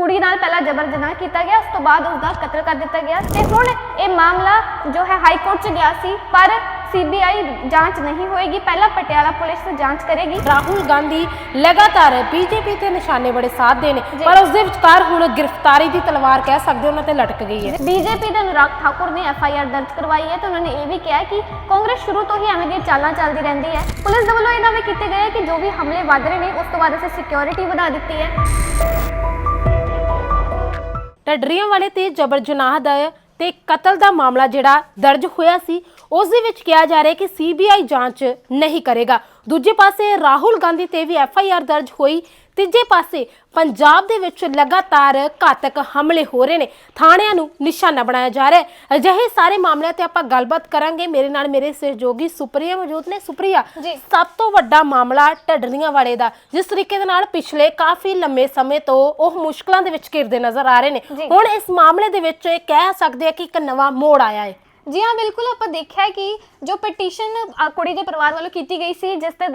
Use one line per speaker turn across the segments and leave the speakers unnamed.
ਕੁੜੀ ਨਾਲ ਪਹਿਲਾਂ ਜਬਰ ਜਨਾਹ ਕੀਤਾ ਗਿਆ ਉਸ ਤੋਂ ਬਾਅਦ ਉਸ ਦਾ ਕਤਲ ਕਰ ਦਿੱਤਾ ਗਿਆ ਤੇ ਹੁਣ ਇਹ ਮਾਮਲਾ ਜੋ ਹੈ ਹਾਈ ਕੋਰਟ 'ਚ ਗਿਆ ਸੀ ਪਰ ਸੀਬੀਆਈ ਜਾਂਚ ਨਹੀਂ ਹੋਏਗੀ। ਪਹਿਲਾਂ ਪਟਿਆਲਾ ਪੁਲਿਸ ਜਾਂਚ ਕਰੇਗੀ।
ਰਾਹੁਲ ਗਾਂਧੀ ਲਗਾਤਾਰ ਬੀਜੇਪੀ ਤੇ ਨਿਸ਼ਾਨੇ ਬੜੇ ਸਾਧਦੇ ਨੇ। ਪਰ ਉਸ ਦੇ ਵਿਚਕਾਰ ਹੁਣ ਗ੍ਰਿਫਤਾਰੀ ਦੀ ਤਲਵਾਰ ਕਹਿ ਸਕਦੇ ਉਹਨਾਂ ਤੇ ਲਟਕ ਗਈ ਹੈ।
ਬੀਜੇਪੀ ਦੇ ਅਨੁਰਾਗ ਠਾਕੁਰ ਨੇ ਐਫ ਆਈ ਆਰ ਦਰਜ ਕਰਵਾਈ ਹੈ ਤੇ ਉਹਨਾਂ ਨੇ ਇਹ ਵੀ ਕਿਹਾ ਕਿ ਕਾਂਗਰਸ ਸ਼ੁਰੂ ਤੋਂ ਹੀ ਐਵੇਂ ਦੀਆਂ ਚਾਲਾਂ ਚੱਲਦੀ ਰਹਿੰਦੀ ਹੈ। ਪੁਲਿਸ ਦੇ ਵੱਲੋਂ ਇਹ ਦਾਅਵੇ ਕੀਤੇ ਗਏ ਕਿ ਜੋ ਵੀ ਹਮਲੇ ਵੱਧ ਰਹੇ ਨੇ ਉਸ ਤੋਂ ਬਾਅਦ ਅਸੀਂ ਸਿਕਿਉਰਿਟੀ ਵਧਾ ਦਿੱਤੀ ਹੈ।
ਢੱਡਰੀਆਂ ਵਾਲੇ ਤੇ ਜਬਰ ਜਨਾਹ ਦਾ ਤੇ ਕਤਲ ਦਾ ਮਾਮਲਾ ਜਿਹੜਾ ਦਰਜ ਹੋਇਆ ਸੀ, ਉਸ ਦੇ ਵਿੱਚ ਕਿਹਾ ਜਾ ਰਿਹਾ ਹੈ ਕਿ ਸੀਬੀਆਈ ਜਾਂਚ ਨਹੀਂ ਕਰੇਗਾ। ਦੂਜੇ ਪਾਸੇ ਰਾਹੁਲ ਗਾਂਧੀ ਤੇ ਵੀ ਐਫ ਆਈ ਆਰ ਦਰਜ ਹੋਈ। ਤੀਜੇ ਪਾਸੇ ਪੰਜਾਬ ਦੇ ਵਿੱਚ ਲਗਾਤਾਰ ਘਾਤਕ ਹਮਲੇ ਹੋ ਰਹੇ ਨੇ। ਥਾਣਿਆਂ ਨੂੰ ਨਿਸ਼ਾਨਾ ਬਣਾਇਆ ਜਾ ਰਿਹਾ ਹੈ। ਅਜਿਹੇ ਸਾਰੇ ਮਾਮਲਿਆਂ ਤੇ ਆਪਾਂ ਗੱਲਬਾਤ ਕਰਾਂਗੇ। ਮੇਰੇ ਨਾਲ ਮੇਰੇ ਸਹਿਯੋਗੀ ਸੁਪਰੀਆ ਮੌਜੂਦ ਨੇ। ਸੁਪਰੀਆ। ਸਭ ਤੋਂ ਵੱਡਾ ਮਾਮਲਾ ਢੱਡਰੀਆਂ ਵਾਲੇ ਦਾ। ਜਿਸ ਤਰੀਕੇ ਦੇ ਨਾਲ ਪਿਛਲੇ ਕਾਫੀ ਲੰਮੇ ਸਮੇਂ ਤੋਂ ਉਹ ਮੁਸ਼ਕਲਾਂ ਦੇ ਵਿੱਚ ਘਿਰਦੇ ਨਜ਼ਰ ਆ ਰਹੇ ਨੇ। ਹੁਣ ਇਸ ਮਾਮਲੇ ਦੇ ਵਿੱਚ ਇਹ ਕਹਿ ਸਕਦੇ ਆ ਕਿ ਇੱਕ ਨਵਾਂ ਮੋੜ ਆਇਆ ਹੈ।
ਜੀ ਹਾਂ, ਬਿਲਕੁਲ ਆਪਾਂ ਦੇਖਿਆ ਹੈ ਕਿ ਜੋ ਪਟੀਸ਼ਨ ਕੁੜੀ ਦੇ ਪਰਿਵਾਰ ਵੱਲੋਂ ਕੀਤੀ ਗਈ ਸੀ, ਜਿਸ ਤੇ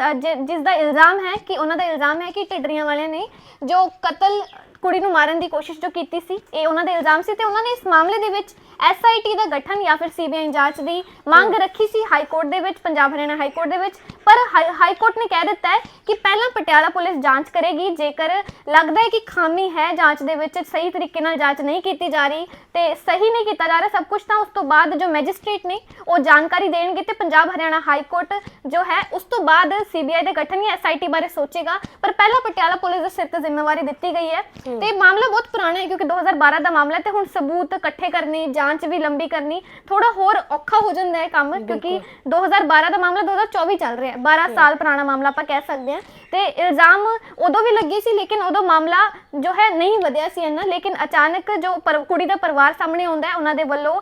ਜਿਸ ਦਾ ਇਲਜ਼ਾਮ ਹੈ ਕਿ, ਉਹਨਾਂ ਦਾ ਇਲਜ਼ਾਮ ਹੈ ਕਿ ਟਿੱਡਰੀਆਂ ਵਾਲਿਆਂ ਨੇ ਜੋ ਕਤਲ ਕੁੜੀ ਨੂੰ ਮਾਰਨ ਦੀ ਕੋਸ਼ਿਸ਼ ਜੋ ਕੀਤੀ ਸੀ ਇਹ ਉਹਨਾਂ ਦਾ ਇਲਜ਼ਾਮ ਸੀ ਤੇ ਉਹਨਾਂ ਨੇ ਇਸ ਮਾਮਲੇ ਦੇ ਵਿੱਚ ਐਸਆਈਟੀ ਦਾ ਗਠਨ ਜਾਂ ਫਿਰ ਸੀਬੀਆਈ ਜਾਂਚ ਦੀ ਮੰਗ ਰੱਖੀ ਸੀ ਹਾਈ ਕੋਰਟ ਦੇ ਵਿੱਚ ਪੰਜਾਬ ਹਰਿਆਣਾ ਹਾਈ ਕੋਰਟ ਦੇ ਵਿੱਚ। ਪਰ ਹਾਈ ਕੋਰਟ ਨੇ ਕਹਿ ਦਿੱਤਾ ਹੈ ਕਿ ਪਹਿਲਾਂ ਪਟਿਆਲਾ ਪੁਲਿਸ ਜਾਂਚ ਕਰੇਗੀ ਜੇਕਰ ਲੱਗਦਾ ਹੈ ਕਿ ਖਾਮੀ ਹੈ ਜਾਂਚ ਦੇ ਵਿੱਚ ਸਹੀ ਤਰੀਕੇ ਨਾਲ ਜਾਂਚ ਨਹੀਂ ਕੀਤੀ ਜਾ ਰਹੀ ਤੇ ਸਹੀ ਨਹੀਂ ਕੀਤਾ ਜਾ ਰਿਹਾ ਸਭ ਕੁਝ ਤਾਂ ਉਸ ਤੋਂ ਬਾਅਦ ਜੋ ਮੈਜਿਸਟ੍ਰੇਟ ਨੇ ਉਹ ਜਾਣਕਾਰੀ ਦੇਣਗੇ ਤੇ ਪੰਜਾਬ ਹਰਿਆਣਾ ਹਾਈ ਕੋਰਟ ਜੋ ਹੈ ਉਸ ਤੋਂ ਬਾਅਦ ਸੀਬੀਆਈ ਦੇ ਗਠਨ ਜਾਂ ਐਸਆਈਟੀ ਬਾਰੇ ਸੋਚੇਗਾ। ਪਰ ਪਹਿਲਾਂ ਪਟਿਆਲਾ ਪੁਲਿਸ ਦੇ ਸਿਰ ਤੇ ਜ਼ਿੰਮੇਵਾਰੀ ਦਿੱਤੀ ਗਈ ਹੈ। ਤੇ ਮਾਮਲਾ ਬਹੁਤ ਪੁਰਾਣਾ ਹੈ ਕਿਉਂਕਿ 2012 ਦਾ ਮਾਮਲਾ ਹੈ ਤੇ ਹੁਣ ਸਬੂਤ ਇਕੱਠੇ ਕਰਨੇ ਜਾਂਚ ਵੀ ਲੰਬੀ ਕਰਨੀ ਥੋੜਾ ਹੋਰ ਔਖਾ ਹੋ ਜਾਂਦਾ ਹੈ ਕੰਮ ਕਿਉਂਕਿ 2012 ਦਾ ਮਾਮਲਾ 2024 ਚੱਲ ਰਿਹਾ ਹੈ। 12 ਸਾਲ ਪੁਰਾਣਾ ਮਾਮਲਾ ਆਪਾਂ ਕਹਿ ਸਕਦੇ ਹਾਂ। ਤੇ ਇਲਜ਼ਾਮ ਉਦੋਂ ਵੀ ਲੱਗੇ ਸੀ ਲੇਕਿਨ ਉਦੋਂ ਮਾਮਲਾ ਜੋ ਹੈ ਨਹੀਂ ਵਧਿਆ ਸੀ ਇੰਨਾ ਲੇਕਿਨ ਅਚਾਨਕ ਜੋ ਕੁੜੀ ਦਾ ਪਰਿਵਾਰ ਸਾਹਮਣੇ ਆਉਂਦਾ ਹੈ ਉਹਨਾਂ ਦੇ ਵੱਲੋਂ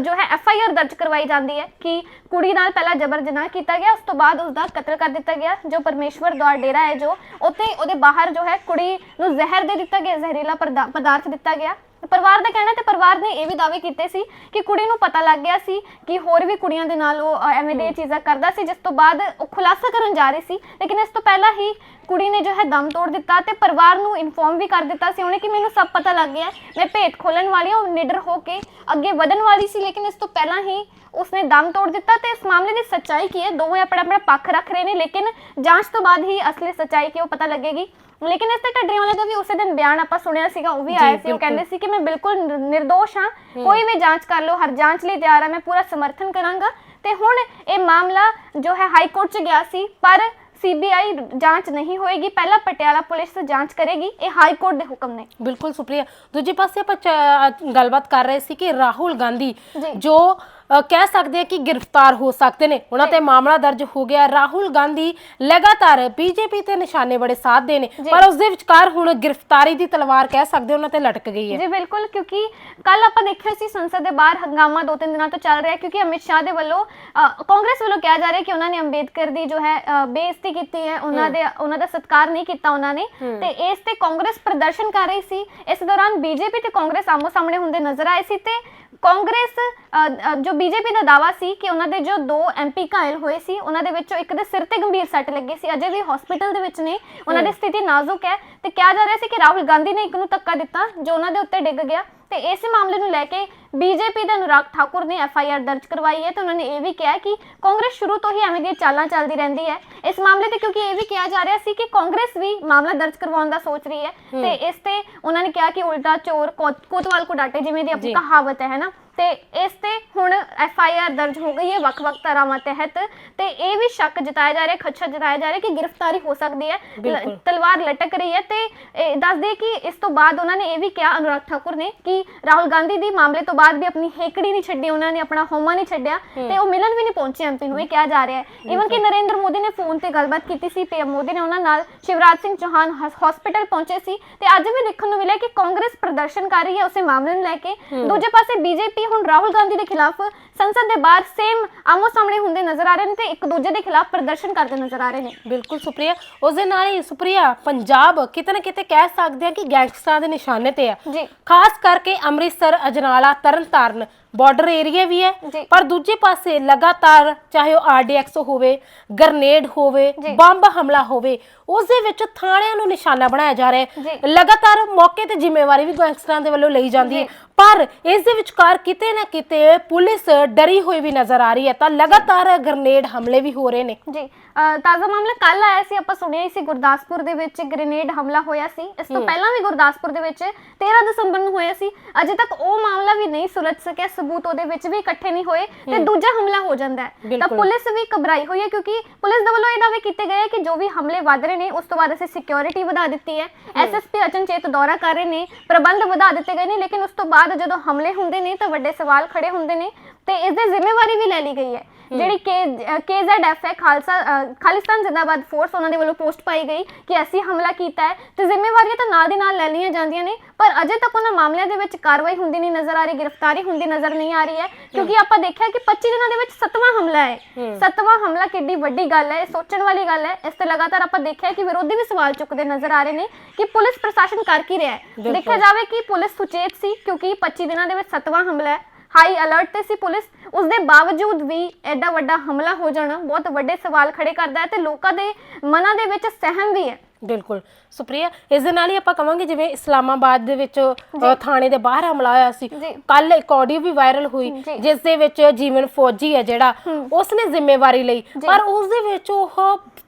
ਜੋ ਹੈ ਐਫ ਆਈ ਆਰ ਦਰਜ ਕਰਵਾਈ ਜਾਂਦੀ ਹੈ ਕਿ ਕੁੜੀ ਨਾਲ ਪਹਿਲਾਂ ਜਬਰ ਜਨਾਹ ਕੀਤਾ ਗਿਆ ਉਸ ਤੋਂ ਬਾਅਦ ਉਸ ਦਾ ਕਤਲ ਕਰ ਦਿੱਤਾ ਗਿਆ ਜੋ ਪਰਮੇਸ਼ਵਰ ਦੌਰ ਡੇਰਾ ਹੈ ਜੋ ਉੱਥੇ ਉਹਦੇ ਬਾਹਰ ਜੋ ਹੈ ਕੁੜੀ ਨੂੰ ਜ਼ਹਿਰ ਦੇ ਦਿੱਤਾ ਗਿਆ। ਜ਼ਹਿਰੀਲਾ ਪਰਦਾ- ਪਦਾਰਥ ਦਿੱਤਾ ਗਿਆ। ਪਰਿਵਾਰ ਦਾ ਕਹਿਣਾ ਤੇ ਪਰਿਵਾਰ ਨੇ ਇਹ ਵੀ ਦਾਅਵੇ ਕੀਤੇ ਸੀ ਕਿ ਕੁੜੀ ਨੂੰ ਪਤਾ ਲੱਗ ਗਿਆ ਸੀ ਕਿ ਹੋਰ ਵੀ ਕੁੜੀਆਂ ਦੇ ਨਾਲ ਉਹ ਅ, ਐਵੇਂ ਦੀਆਂ ਚੀਜ਼ਾਂ ਕਰਦਾ ਸੀ ਜਿਸ ਤੋਂ ਬਾਅਦ ਉਹ ਖੁਲਾਸਾ ਕਰਨ ਜਾ ਰਹੀ ਸੀ। ਲੇਕਿਨ ਇਸ ਤੋਂ ਪਹਿਲਾਂ ਹੀ ਕੁੜੀ ਨੇ ਜੋ ਹੈ ਦਮ ਤੋੜ ਦਿੱਤਾ ਤੇ ਪਰਿਵਾਰ ਨੂੰ ਇਨਫੋਰਮ ਵੀ ਕਰ ਦਿੱਤਾ ਸੀ। ਉਹਨੇ ਕਿ ਮੈਨੂੰ ਸਭ ਪਤਾ ਲੱਗ ਗਿਆ ਹੈ, ਮੈਂ ਭੇਤ ਖੋਲਣ ਵਾਲੀ ਹਾਂ ਉਹ ਨਿਡਰ ਹੋ ਕੇ ਅੱਗੇ ਵਧਣ ਵਾਲੀ ਸੀ ਲੇਕਿਨ ਇਸ ਤੋਂ ਪਹਿਲਾਂ ਹੀ ਉਸਨੇ ਦਮ ਤੋੜ ਦਿੱਤਾ ਤੇ ਇਸ ਮਾਮਲੇ ਦੀ ਸੱਚਾਈ ਕੀ ਹੈ? ਦੋਵੇਂ ਆਪਣਾ ਆਪਣਾ ਪੱਖ ਰੱਖ ਰਹੇ ਨੇ ਲੇਕਿਨ ਜਾਂਚ ਤੋਂ ਬਾਅਦ ਹੀ ਅਸਲੀ ਸੱਚਾਈ ਕੀ ਉਹ ਪਤਾ ਲੱਗੇਗੀ। ਲੇਕਿਨ ਇਸ ਤੇ ਢੱਡਰੀਆਂ ਵਾਲੇ ਦਾ ਵੀ ਉਸੇ ਦਿਨ ਬਿਆਨ ਆਪਾਂ ਸੁਣਿਆ ਸੀਗਾ ਉਹ ਵੀ ਆਇਆ ਸੀ ਉਹ। ਕਹਿੰਦੇ ਸੀ ਕਿ ਮੈਂ ਬਿਲਕੁਲ ਨਿਰ- ਨਿਰਦੋਸ਼ ਹਾਂ ਕੋਈ ਵੀ ਜਾਂਚ ਕਰ ਲਓ ਹਰ ਜਾਂਚ ਲਈ ਤਿਆਰ ਹਾਂ ਮੈਂ ਪੂਰਾ ਸਮਰਥਨ ਕਰਾਂਗਾ ਤੇ ਹੁਣ ਇਹ ਮਾਮਲਾ ਜੋ ਹੈ ਹਾਈ ਕੋਰਟ 'ਚ ਗਿਆ ਸੀ ਪਰ ਸੀਬੀਆਈ ਜਾਂਚ ਨਹੀਂ ਹੋਏਗੀ ਪਹਿਲਾਂ ਪਟਿਆਲਾ ਪੁਲਿਸ ਜਾਂਚ ਕਰੇਗੀ ਇਹ ਹਾਈ ਕੋਰਟ ਦੇ ਹੁਕਮ ਨੇ
ਬਿਲਕੁਲ ਸੁਪਰੀਆ ਦੂਜੇ ਪਾਸੇ ਆਪਾਂ ਚ- ਗੱਲਬਾਤ ਕਰ ਰਹੇ ਸੀ ਕਿ ਰਾਹੁਲ ਗਾਂਧੀ
ਜੀ।
ਜੋ ਅ, ਕਹਿ ਸਕਦੇ ਆ ਕਿ ਗ੍ਰਿਫਤਾਰ ਹੋ ਸਕਦੇ ਨੇ। ਉਹਨਾਂ ਤੇ ਮਾਮਲਾ ਦਰਜ ਹੋ ਗਿਆ। ਰਾਹੁਲ ਗਾਂਧੀ ਲਗਾਤਾਰ ਬੀਜੇਪੀ ਤੇ ਨਿਸ਼ਾਨੇ ਬੜੇ ਸਾਧਦੇ ਨੇ ਪਰ ਉਸ ਦੇ ਵਿਚਕਾਰ ਹੁਣ ਗ੍ਰਿਫਤਾਰੀ ਦੀ ਤਲਵਾਰ ਕਹਿ ਸਕਦੇ ਹੋ ਉਹਨਾਂ ਤੇ ਲਟਕ ਗਈ ਹੈ।
ਜੀ ਬਿਲਕੁਲ ਕਿਉਂਕਿ ਕੱਲ ਆਪਾਂ ਦੇਖਿਆ ਸੀ ਸੰਸਦ ਦੇ ਬਾਹਰ ਹੰਗਾਮਾ ਦੋ ਤਿੰਨ ਦਿਨਾਂ ਤੋਂ ਚੱਲ ਰਿਹਾ ਹੈ ਕਿਉਂਕਿ ਅਮਿਤ ਸ਼ਾਹ ਦੇ ਵੱਲੋਂ ਅ, ਕਾਂਗਰਸ ਵੱਲੋਂ ਕਿਹਾ ਜਾ ਰਿਹਾ ਕਿ ਉਹਨਾਂ ਨੇ ਅੰਬੇਦਕਰ ਦੀ ਜੋ ਹੈ ਅ, ਬੇਇੱਜ਼ਤੀ ਕੀਤੀ ਹੈ। ਉਹਨਾਂ ਦੇ ਉਹਨਾਂ ਦਾ ਸਤਿਕਾਰ ਨਹੀਂ ਕੀਤਾ ਉਹਨਾਂ ਨੇ। ਤੇ ਇਸ ਤੇ ਕਾਂਗਰਸ ਪ੍ਰਦਰਸ਼ਨ ਕਰ ਰਹੀ ਸੀ। ਇਸ ਦੌਰਾਨ ਬੀਜੇਪੀ ਤੇ ਕਾਂਗਰਸ ਆਮੋ ਸਾਹਮਣੇ ਹੁੰਦੇ ਨਜ਼ਰ ਆਏ ਸੀ ਤੇ ਕਾਂਗਰਸ ਅ, ਅ, ਜੋ ਬੀਜੇਪੀ ਦਾ ਦਾਵਾ ਸੀ ਕਿ ਉਹਨਾਂ ਦੇ ਜੋ ਦੋ ਐਮਪੀ ਘਾਇਲ ਹੋਏ ਸੀ ਉਹਨਾਂ ਦੇ ਵਿੱਚੋਂ ਇੱਕ ਦੇ ਸਿਰ ਤੇ ਗੰਭੀਰ ਸੱਟ ਲੱਗੀ ਸੀ। ਅਜੇ ਵੀ ਹਸਪੀਟਲ ਦੇ ਵਿੱਚ ਨੇ ਉਹਨਾਂ ਦੀ ਸਥਿਤੀ ਨਾਜ਼ੁਕ ਹੈ ਤੇ ਕਿਹਾ ਜਾ ਰਿਹਾ ਸੀ ਕਿ ਰਾਹੁਲ ਗਾਂਧੀ ਨੇ ਇੱਕ ਨੂੰ ਧੱਕਾ ਦਿੱਤਾ ਜੋ ਉਹਨਾਂ ਦੇ ਉੱਤੇ ਡਿੱਗ ਗਿਆ। ਤੇ ਇਸ ਮਾਮਲੇ ਨੂੰ ਲੈ ਕੇ ਬੀਜੇਪੀ ਦੇ ਅਨੁਰਾਗ ਠਾਕੁਰ ਨੇ ਐਫ ਆਈ ਆਰ ਦਰਜ ਕਰਵਾਈ ਹੈ ਤੇ ਉਹਨਾਂ ਨੇ ਇਹ ਵੀ ਕਿਹਾ ਕਿ ਕਾਂਗਰਸ ਸ਼ੁਰੂ ਤੋਂ ਹੀ ਐਵੇਂ ਦੀਆਂ ਚਾਲਾਂ ਚੱਲਦੀ ਰਹਿੰਦੀ ਹੈ। ਇਸ ਮਾਮਲੇ ਤੇ ਕਿਉਂਕਿ ਇਹ ਵੀ ਕਿਹਾ ਜਾ ਰਿਹਾ ਸੀ ਕਿ ਕਾਂਗਰਸ ਵੀ ਮਾਮਲਾ ਦਰਜ ਕਰਵਾਉਣ ਦਾ ਸੋਚ ਰਹੀ ਹੈ ਤੇ ਇਸ ਤੇ ਉਹਨਾਂ ਨੇ ਕਿਹਾ ਕਿ ਉਲਟਾ ਚੋਰ ਕੋਤਵਾਲ ਕੋ ਡਾਟੇ ਜਿਵੇਂ ਦੀ ਆਪਣੀ। ਕਹਾਵਤ ਹੈ ਨਾ? ਤੇ ਇਸ ਤੇ ਹੁਣ ਐਫ ਆਈ ਆਰ ਦਰਜ ਹੋ ਗਈ ਹੈ ਵੱਖ-ਵੱਖ ਧਾਰਾਵਾਂ ਤਹਿਤ ਤੇ ਇਹ ਵੀ ਸ਼ੱਕ ਜਤਾਇਆ ਜਾ ਰਿਹਾ ਖਦਸ਼ਾ ਜਤਾਇਆ ਜਾ ਰਿਹਾ ਕਿ ਗ੍ਰਿਫਤਾਰੀ ਹੋ ਸਕਦੀ ਹੈ। ਤਲਵਾਰ ਲਟਕ ਰਹੀ ਹੈ ਤੇ ਇਹ ਦੱਸ ਦੇ ਕਿ ਇਸ ਤੋਂ ਬਾਅਦ ਉਹਨਾਂ ਨੇ ਇਹ ਵੀ ਕਿਹਾ ਅਨੁਰਾਗ ਠਾਕੁਰ ਨੇ ਕਿ ਰਾਹੁਲ ਗਾਂਧੀ ਦੀ ਮਾਮਲੇ ਤੋਂ ਬਾਅਦ ਵੀ ਆਪਣੀ ਹੇਕੜੀ ਨਹੀਂ ਛੱਡੀ ਉਹਨਾਂ ਨੇ ਆਪਣਾ ਹੋਮਾ ਨਹੀਂ ਛੱਡਿਆ ਤੇ ਉਹ ਮਿਲਣ ਵੀ ਨਹੀਂ ਪਹੁੰਚੇ ਐਮਪੀ ਨੂੰ ਇਹ ਕਿਹਾ ਜਾ ਰਿਹਾ ਹੈ। ਇਵਨ ਕਿ ਨਰਿੰਦਰ ਮੋਦੀ ਨੇ ਫੋਨ ਤੇ ਗੱਲਬਾਤ ਕੀਤੀ ਸੀ ਪੀਐਮ ਮੋਦੀ ਨੇ ਉਹਨਾਂ ਨਾਲ ਸ਼ਿਵਰਾਜ ਸਿੰਘ ਚੌਹਾਨ ਹਸਪੀਟਲ ਪਹੁੰਚੇ ਸੀ ਤੇ ਅੱਜ ਵੀ ਦੇਖਣ ਨੂੰ ਮਿਲਿਆ ਕਿ ਕਾਂਗਰਸ ਪ੍ਰਦਰਸ਼ਨ ਕਰ ਰਹੀ ਹੈ ਉਸੇ ਮਾਮਲੇ ਨੂੰ ਲੈ ਕੇ। ਦੂਜੇ ਪਾਸੇ ਬੀਜੇਪੀ ਹੁਣ ਰਾਹੁਲ ਗਾਂਧੀ ਦੇ ਖਿਲਾਫ ਸੰਸਦ ਦੇ ਬਾਹਰ ਸੇਮ ਆਮੋ ਸਾਹਮਣੇ ਹੁੰਦੇ ਨਜ਼ਰ ਆ ਰਹੇ ਨੇ ਤੇ ਇੱਕ ਦੂਜੇ ਦੇ ਖਿਲਾਫ ਪ੍ਰਦਰਸ਼ਨ ਕਰਦੇ ਨਜ਼ਰ ਆ ਰਹੇ ਨੇ।
ਬਿਲਕੁਲ ਸੁਪਰੀਆ ਉਸ ਦੇ ਨਾਲ ਹੀ ਸੁਪਰੀਆ ਪੰਜਾਬ ਕਿਤੇ ਨਾ ਕਿਤੇ ਕਹਿ ਸਕਦੇ ਆ ਕਿ ਗੈਂਗਸਟਰਾਂ ਦੇ ਨਿਸ਼ਾਨੇ ਤੇ ਆ।
ਜੀ।
ਖਾਸ ਕਰਕੇ ਅੰਮ੍ਰਿਤਸਰ ਅਜਨਾਲਾ ਤਰਨਤਾਰਨ ਬਾਰਡਰ ਏਰੀਆ ਵੀ ਹੈ
ਜੀ।
ਪਰ ਦੂਜੇ ਪਾਸੇ ਲਗਾਤਾਰ ਚਾਹੇ ਉਹ ਆਰਡੀਐਕਸ ਹੋਵੇ ਗ੍ਰਨੇਡ ਹੋਵੇ
ਜੀ।
ਬੰਬ ਹਮਲਾ ਹੋਵੇ ਉਸ ਦੇ ਵਿੱਚ ਥਾਣਿਆਂ ਨੂੰ ਨਿਸ਼ਾਨਾ ਬਣਾਇਆ ਜਾ ਰਿਹਾ ਹੈ
ਜੀ।
ਲਗਾਤਾਰ ਮੌਕੇ ਤੇ ਜ਼ਿੰਮੇਵਾਰੀ ਵੀ ਗੈਂਗਸਟਰਾਂ ਦੇ ਵੱਲੋਂ ਲਈ ਜਾਂਦੀ ਹੈ
ਜੀ।
ਪਰ ਇਸ ਦੇ ਵਿਚਕਾਰ ਕਿਤੇ ਨਾ ਕਿਤੇ ਪੁਲਿਸ ਡਰੀ ਹੋਈ ਵੀ ਨਜ਼ਰ ਆ ਰਹੀ ਹੈ ਤਾਂ ਲਗਾਤਾਰ ਗ੍ਰਨੇਡ ਹਮਲੇ ਵੀ ਹੋ ਰਹੇ ਨੇ
ਜੀ ਅ, ਤਾਜ਼ਾ ਮਾਮਲਾ ਕੱਲ ਆਇਆ ਸੀ ਆਪਾਂ ਸੁਣਿਆ ਹੀ ਸੀ ਗੁਰਦਾਸਪੁਰ ਦੇ ਵਿੱਚ ਗ੍ਰੇਨੇਡ ਹਮਲਾ ਹੋਇਆ ਸੀ ਇਸ ਤੋਂ ਪਹਿਲਾਂ ਵੀ ਗੁਰਦਾਸਪੁਰ ਦੇ ਵਿੱਚ 13 ਦਸੰਬਰ ਨੂੰ ਹੋਇਆ ਸੀ ਅਜੇ ਤੱਕ ਉਹ ਮਾਮਲਾ ਵੀ ਨਹੀਂ ਸੁਲਝ ਸਕਿਆ ਸਬੂਤ ਉਹਦੇ ਵਿੱਚ ਵੀ ਇਕੱਠੇ ਨਹੀਂ ਹੋਏ ਤੇ ਦੂਜਾ ਹਮਲਾ ਹੋ ਜਾਂਦਾ ਹੈ। ਤਾਂ
ਬਿਲਕੁਲ।
ਪੁਲਿਸ ਵੀ ਘਬਰਾਈ ਹੋਈ ਹੈ ਕਿਉਂਕਿ ਪੁਲਿਸ ਦੇ ਵੱਲੋਂ ਇਹ ਦਾਅਵੇ ਕੀਤੇ ਗਏ ਹੈ ਕਿ ਜੋ ਵੀ ਹਮਲੇ ਵੱਧ ਰਹੇ ਨੇ ਉਸ ਤੋਂ ਬਾਅਦ ਅਸੀਂ ਸਿਕਿਉਰਿਟੀ ਵਧਾ ਦਿੱਤੀ ਹੈ। ਐਸਐਸਪੀ ਅਚਨਚੇਤ ਦੌਰਾ ਕਰ ਰਹੇ ਨੇ ਪ੍ਰਬੰਧ ਵਧਾ ਦਿੱਤੇ ਗਏ ਨੇ ਲੇਕਿਨ ਉਸ ਤੋਂ ਬਾਅਦ ਜਦੋਂ ਹਮਲੇ ਹੁੰਦੇ ਨੇ ਤਾਂ ਵੱਡੇ ਸਵਾਲ ਖੜੇ ਹੁੰਦੇ ਨੇ ਤੇ ਇਸ ਦੀ ਜ਼ਿੰਮੇਵਾਰੀ ਵੀ ਲੈ ਲਈ ਗਈ ਹੈ। ਜਿਹੜੀ ਕੇਜ਼ੈਡਐਫ ਹੈ ਖਾਲਸਾ ਅ, ਖਾਲਿਸਤਾਨ ਜ਼ਿੰਦਾਬਾਦ ਫੋਰਸ ਉਹਨਾਂ ਦੇ ਵੱਲੋਂ ਪੋਸਟ ਪਾਈ ਗਈ ਕਿ ਅਸੀਂ ਹਮਲਾ ਕੀਤਾ ਹੈ ਤੇ ਜ਼ਿੰਮੇਵਾਰੀਆਂ ਤਾਂ ਨਾਲ ਦੀ ਨਾਲ ਲੈ ਲਈਆਂ ਜਾਂਦੀਆਂ ਨੇ ਪਰ ਅਜੇ ਤੱਕ ਉਹਨਾਂ ਮਾਮਲਿਆਂ ਦੇ ਵਿੱਚ ਕਾਰਵਾਈ ਹੁੰਦੀ ਨਹੀਂ ਨਜ਼ਰ ਆ ਰਹੀ ਗ੍ਰਿਫਤਾਰੀ ਹੁੰਦੀ ਨਜ਼ਰ ਨਹੀਂ ਆ ਰਹੀ ਹੈ ਕਿਉਂਕਿ ਆਪਾਂ ਦੇਖਿਆ ਕਿ 25 ਦਿਨਾਂ ਦੇ ਵਿੱਚ ਸੱਤਵਾਂ ਹਮਲਾ ਹੈ। ਸੱਤਵਾਂ ਹਮਲਾ ਕਿੱਡੀ ਵੱਡੀ ਗੱਲ ਹੈ ਇਹ ਸੋਚਣ ਵਾਲੀ ਗੱਲ ਹੈ। ਇਸ ਤੇ ਲਗਾਤਾਰ ਆਪਾਂ ਦੇਖਿਆ ਕਿ ਵਿਰੋਧੀ ਵੀ ਸਵਾਲ ਚੁੱਕਦੇ ਨਜ਼ਰ ਆ ਰਹੇ ਨੇ ਕਿ ਪੁਲਿਸ ਪ੍ਰਸ਼ਾਸਨ ਕਰ ਕੀ ਰਿਹਾ ਹੈ। ਦੇਖਿਆ ਜਾਵੇ ਕਿ ਪੁਲਿਸ ਸੁਚੇਤ ਸੀ ਕਿਉਂਕਿ 25 ਦਿਨਾਂ ਦੇ ਵਿੱਚ ਸੱਤਵਾਂ ਹਮਲਾ ਹੈ। ਹਾਈ ਅਲਰਟ ਤੇ ਸੀ ਪੁਲਿਸ ਉਸ ਦੇ ਬਾਵਜੂਦ ਵੀ ਐਡਾ ਵੱਡਾ ਹਮਲਾ ਹੋ ਜਾਣਾ, ਬਹੁਤ ਵੱਡੇ ਸਵਾਲ ਖੜੇ ਕਰਦਾ ਹੈ ਤੇ ਲੋਕਾਂ ਦੇ ਮਨਾਂ ਦੇ ਵਿੱਚ ਸਹਿਮ ਵੀ ਹੈ।
ਬਿਲਕੁਲ। ਸੁਪਰੀਆ ਇਸ ਦੇ ਨਾਲ ਹੀ ਆਪਾਂ ਕਵਾਂਗੇ ਜਿਵੇਂ ਇਸਲਾਮਾਬਾਦ ਦੇ ਵਿੱਚ ਅ, ਥਾਣੇ ਦੇ ਬਾਹਰ ਹਮਲਾ ਹੋਇਆ ਸੀ।
ਜੀ।
ਕੱਲ ਇੱਕ ਆਡੀਓ ਵੀ ਵਾਇਰਲ ਹੋਈ
ਜੀ।
ਜਿਸ ਦੇ ਵਿੱਚ ਜੀਵਨ ਫੌਜੀ ਹੈ ਜਿਹੜਾ ਉਸਨੇ ਜ਼ਿੰਮੇਵਾਰੀ ਲਈ। ਪਰ ਉਸ ਦੇ ਵਿੱਚ ਉਹ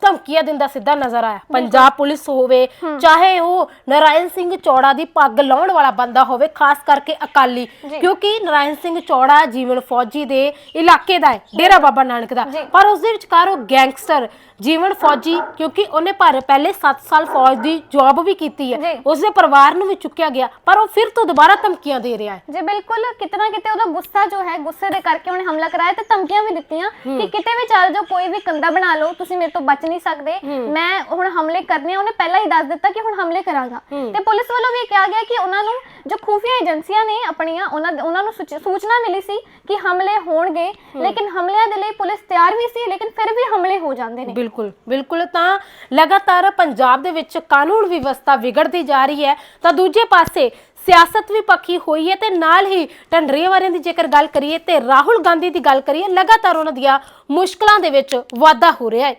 ਧਮਕੀਆਂ ਦਿੰਦਾ ਸਿੱਧਾ ਨਜ਼ਰ ਆਇਆ। ਪੰਜਾਬ ਪੁਲਿਸ ਹੋਵੇ ਚਾਹੇ ਉਹ ਨਰਾਇਣ ਸਿੰਘ ਚੌੜਾ ਦੀ ਪੱਗ ਲਾਉਣ ਵਾਲਾ ਬੰਦਾ ਹੋਵੇ ਖਾਸ ਕਰਕੇ ਅਕਾਲੀ।
ਜੀ।
ਕਿਉਂਕਿ ਨਰਾਇਣ ਸਿੰਘ ਚੌੜਾ ਜੀਵਨ ਫੌਜੀ ਦੇ ਇਲਾਕੇ ਦਾ ਹੈ ਡੇਰਾ ਬਾਬਾ ਨਾਨਕ ਦਾ।
ਜੀ।
ਪਰ ਉਸ ਦੇ ਵਿਚਕਾਰ ਉਹ ਗੈਂਗਸਟਰ ਜੀਵਨ ਫੌਜੀ ਕਿਉਂਕਿ ਉਹਨੇ ਪਰ ਪਹਿਲੇ 7 ਸਾਲ ਫੌਜ ਦੀ ਜੌਬ ਵੀ ਕੀਤੀ ਹੈ।
ਜੀ।
ਉਸਦੇ ਪਰਿਵਾਰ ਨੂੰ ਵੀ ਚੁੱਕਿਆ ਗਿਆ ਪਰ ਉਹ ਫਿਰ ਤੋਂ ਦੁਬਾਰਾ ਧਮਕੀਆਂ ਦੇ ਰਿਹਾ ਹੈ।
ਜੀ ਬਿਲਕੁਲ। ਕਿਤਨਾ ਕਿਤੇ ਉਹਦਾ ਗੁੱਸਾ ਜੋ ਹੈ ਗੁੱਸੇ ਦੇ ਕਰਕੇ ਉਹਨੇ ਹਮਲਾ ਕਰਾਇਆ ਤੇ ਧਮਕੀਆਂ ਵੀ ਦਿੱਤੀਆਂ ਕਿ ਕਿਤੇ ਵੀ ਚੱਲ ਜਾਓ ਕੋਈ ਵੀ ਕੰਦਾ ਬਣਾ ਲਓ ਤੁਸੀਂ ਮੇਰੇ ਤੋਂ ਬਚ ਨਹੀਂ ਸਕਦੇ। ਮੈਂ ਹੁਣ ਹਮਲੇ ਕਰਨੇ ਆ ਉਹਨੇ ਪਹਿਲਾਂ ਹੀ ਦੱਸ ਦਿੱਤਾ ਕਿ ਹੁਣ ਹਮਲੇ ਕਰਾਂਗਾ। ਤੇ ਪੁਲਿਸ ਵੱਲੋਂ ਵੀ ਕਿਹਾ ਗਿਆ ਕਿ ਉਹਨਾਂ ਨੂੰ ਜੋ ਖੂਫੀਆ ਏਜੰਸੀਆਂ ਨੇ ਆਪਣੀਆਂ ਉਹਨਾਂ ਉਹਨਾਂ ਨੂੰ ਸੂਚ- ਸੂਚਨਾ ਮਿਲੀ ਸੀ ਕਿ ਹਮਲੇ ਹੋਣਗੇ। ਲੇਕਿਨ ਹਮਲਿਆਂ ਦੇ ਲਈ ਪੁਲਿਸ ਤਿਆਰ ਵੀ ਸੀ ਲੇਕਿਨ ਫਿਰ ਵੀ ਹਮਲੇ ਹੋ ਜਾਂਦੇ ਨੇ।
ਬਿਲਕੁਲ ਬਿਲਕੁਲ। ਤਾਂ ਲਗਾਤਾਰ ਪੰਜਾਬ ਦੇ ਵਿੱਚ ਕਾਨੂੰਨ ਵਿਵਸਥਾ ਵਿਗੜਦੀ ਜਾ ਰਹੀ ਹੈ, ਤਾਂ ਦੂਜੇ ਪਾਸੇ ਸਿਆਸਤ ਵੀ ਪੱਕੀ ਹੋਈ ਹੈ ਤੇ ਨਾਲ ਹੀ ਢੰਡਰੀਆਂ ਵਾਲਿਆਂ ਦੀ ਜੇਕਰ ਗੱਲ ਕਰੀਏ ਤੇ ਰਾਹੁਲ ਗਾਂਧੀ ਦੀ ਗੱਲ ਕਰੀਏ, ਲਗਾਤਾਰ ਉਹਨਾਂ ਦੀਆਂ ਮੁਸ਼ਕਲਾਂ ਦੇ ਵਿੱਚ ਵਾਧਾ ਹੋ ਰਿਹਾ ਹੈ।